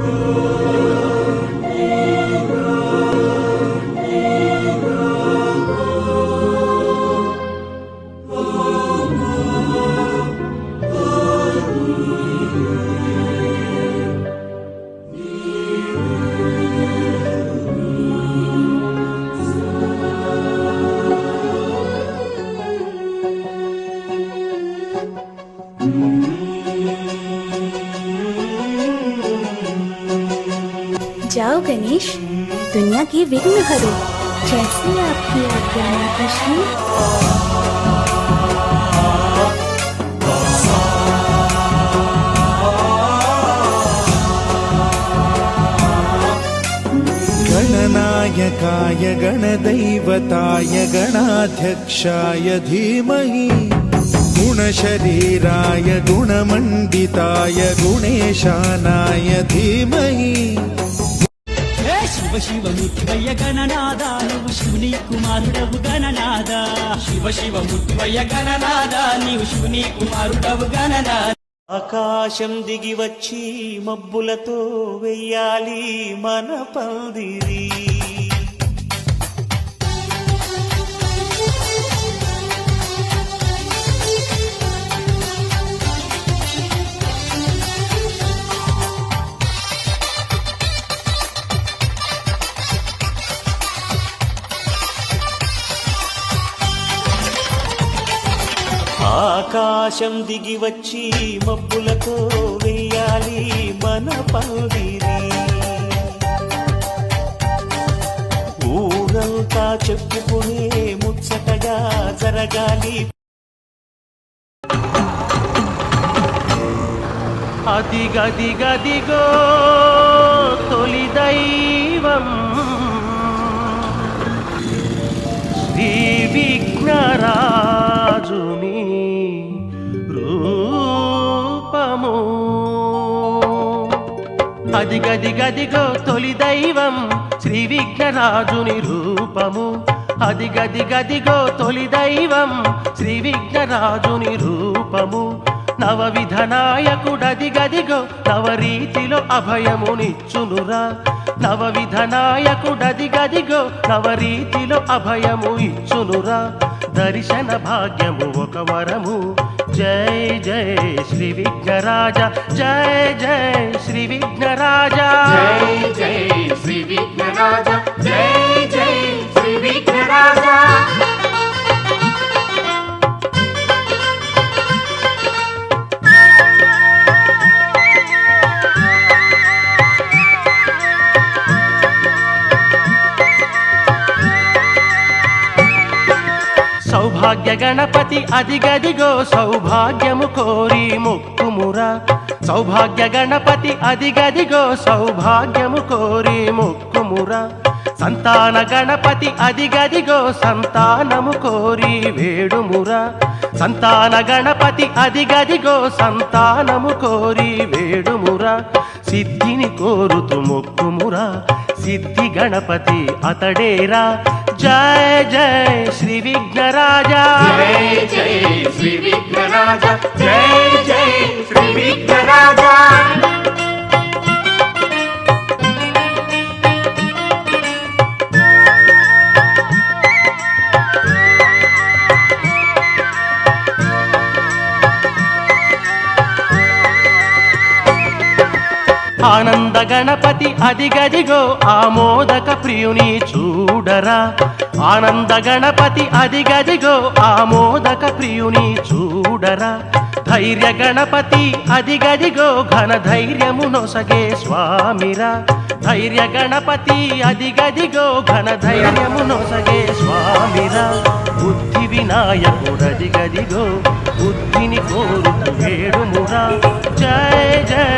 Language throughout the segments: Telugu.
Oh. जाओ गणेश, दुनिया की विघ्न हरो जैसे आपकी आज्ञा माता श्री गणनायकाय, गणदैवताय, गणाध्यक्षाय धीमहि। गुणशरीराय, गुणमण्डिताय, गुणेशानाय धीमहि। హే శివ శివ గణనాద నువ్వు శివుని కుమారుడవు గణనాద శివ శివ ముత్తివయ్య గణనాద నీవు శివుని కుమారుడవు గణనాద ఆకాశం దిగి వచ్చి మబ్బులతో వెయ్యాలి మన పందిరి ఆకాశం దిగి వచ్చి మబ్బులతో వెయ్యాలి మన పందిరి. ఊరంతా చెప్పుకునే ముచ్చటగా జరగాలి. అదిగదిగదిగో తొలి దైవం. శ్రీ విఘ్నరాజుని అదిగదిగదిగో తొలి దైవం శ్రీ విఘ్నరాజుని రూపము. అదిగదిగదిగో తొలి దైవం శ్రీ విఘ్నరాజుని రూపము. నవవిధ నాయకుడదిగదిగో నవరీతిలో అభయమునిచ్చునురా. నవవిధ నాయకుడదిగదిగో నవరీతిలో అభయము ఇచ్చునురా దర్శన భాగ్యము ఒక వరము జై జై శ్రీ విఘ్నరాజ జై జై శ్రీ విఘ్నరాజ సౌభాగ్య గణపతి అదిగదిగో సౌభాగ్యము కోరి మొక్కుమురా సౌభాగ్య గణపతి అదిగదిగో సౌభాగ్యము కోరి మొక్కుమురా సంతాన గణపతి అదిగదిగో సంతానము కోరి వేడుమురా. సంతాన గణపతి అదిగదిగో సంతానము కోరి వేడుమురా. సిద్ధిని కోరుతు మొక్కుమురా. సిద్ధి గణపతి అతడేరా. జయ జయ శ్రీ విఘ్నరాజా జై జై శ్రీ విఘ్నరాజ జై జై శ్రీ విఘ్నరాజ ఆనంద గణపతి అదిగదిగో ఆమోదక ప్రియుని చూడరా. ఆనంద గణపతి అదిగదిగో ఆమోదక ప్రియుని చూడరా. ధైర్య గణపతి అదిగదిగో ఘన ధైర్యము నొసగే స్వామిరా. ధైర్య గణపతి అదిగదిగో ఘన ధైర్యము నొసగే స్వామిరా. బుద్ధి వినాయకుడదిగదిగో బుద్ధిని కోరుతూ వేడుమురా జై జయ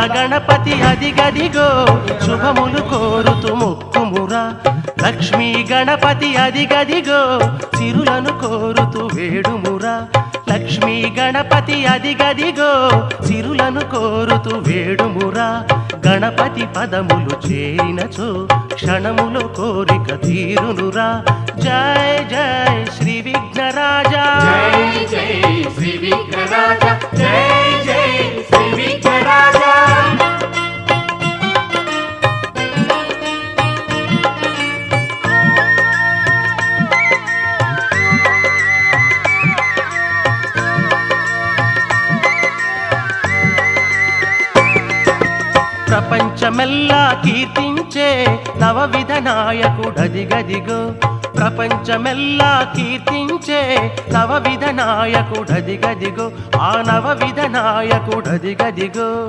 మంగళ గణపతి అదిగదిగో శుభములు కోరుతూ మొక్కుమురా. లక్ష్మీ గణపతి అదిగదిగో సిరులను కోరుతూ వేడుమురా. లక్ష్మీ గణపతి అదిగదిగో సిరులను కోరుతూ వేడుమురా. గణపతి పదములు చేరినచో క్షణములో కోరిక తీరునురా. జయ జయ శ్రీ విఘ్నరాజా. జై జై శ్రీ విఘ్నరాజ. జై జై శ్రీ విఘ్నరాజా. ప్రపంచమెల్లా కీర్తించే నవ విధ నాయకుడదిగదిగో ప్రపంచమెల్లా కీర్తించే నవ విధ నాయకుడది గదిగో ఆ నవ విధనాయకుడదిగదిగో.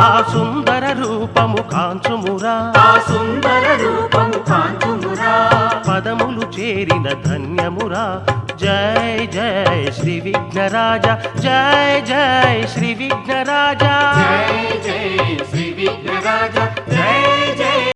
ఆ సుందర రూపము కాంచుమురా. ఆ సుందర రూపము కాంచుమురా. పదములు చేరిన ధన్యమురా. జయ జయ శ్రీ విఘ్నరాజ. జయ జయ శ్రీ విఘ్నరాజ. జయ జయ శ్రీ విఘ్నరాజ. జయ